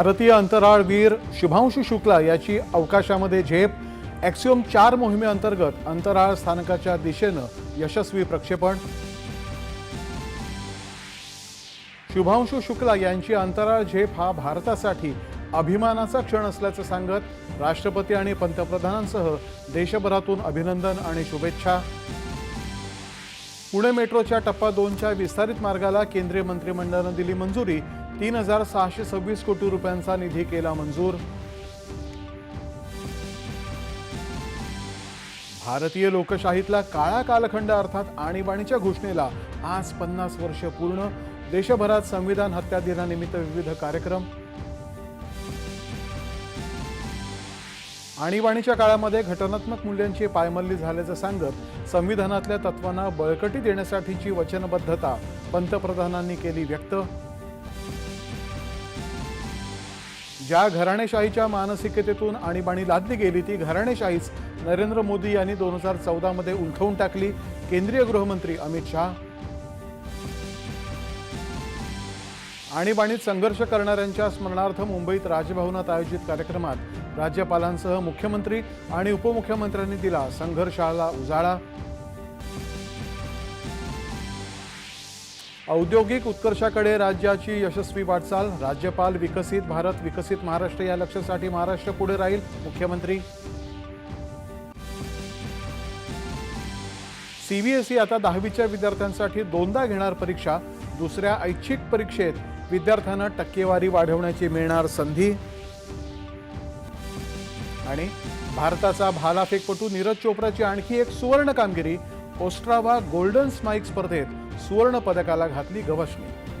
भारतीय अंतराळवीर शुभांशु शुक्ला याची अवकाशामध्ये झेप. ॲक्सिओम चार मोहिमेअंतर्गत अंतराळ स्थानकाच्या दिशेनं यशस्वी प्रक्षेपण. शुभांशु शुक्ला यांची अंतराळ झेप हा भारतासाठी अभिमानाचा क्षण असल्याचं सांगत राष्ट्रपती आणि पंतप्रधानांसह देशभरातून अभिनंदन आणि शुभेच्छा. पुणे मेट्रोच्या टप्पा दोनच्या विस्तारित मार्गाला केंद्रीय मंत्रिमंडळानं दिली मंजुरी. तीन हजार सहाशे सव्वीस कोटी रुपयांचा निधी केला मंजूर. भारतीय लोकशाहीतला काळा कालखंड अर्थात आणीबाणीच्या घोषणेला आज पन्नास वर्ष पूर्ण. देशभरात संविधान हत्या दिनानिमित्त विविध कार्यक्रम. आणीबाणीच्या काळामध्ये घटनात्मक मूल्यांची पायमल्ली झाल्याचं सांगत संविधानातल्या तत्वांना बळकटी देण्यासाठीची वचनबद्धता पंतप्रधानांनी केली व्यक्त. ज्या घराणेशाहीच्या मानसिकतेतून आणीबाणी लादली गेली ती घराणेशाहीच नरेंद्र मोदी यांनी दोन हजार चौदामध्ये उलथवून टाकली. केंद्रीय गृहमंत्री अमित शहा. आणीबाणीत संघर्ष करणाऱ्यांच्या स्मरणार्थ मुंबईत राजभवनात आयोजित कार्यक्रमात राज्यपालांसह मुख्यमंत्री आणि उपमुख्यमंत्र्यांनी दिला संघर्षाला उजाळा. औद्योगिक उत्कर्षाकडे राज्याची यशस्वी वाटचाल. राज्यपाल विकसित भारत विकसित महाराष्ट्र या लक्ष्यासाठी महाराष्ट्र पुढे राहील. मुख्यमंत्री सीबीएसई आता दहावीच्या विद्यार्थ्यांसाठी दोनदा घेणार परीक्षा. दुसऱ्या ऐच्छिक परीक्षेत विद्यार्थ्यांना टक्केवारी वाढवण्याची मिळणार संधी. आणि भारताचा भालाफेकपटू नीरज चोप्राची आणखी एक सुवर्ण कामगिरी. ओस्ट्रावा गोल्डन स्माईक स्पर्धेत सुवर्ण पदकाला घातली गवसणी.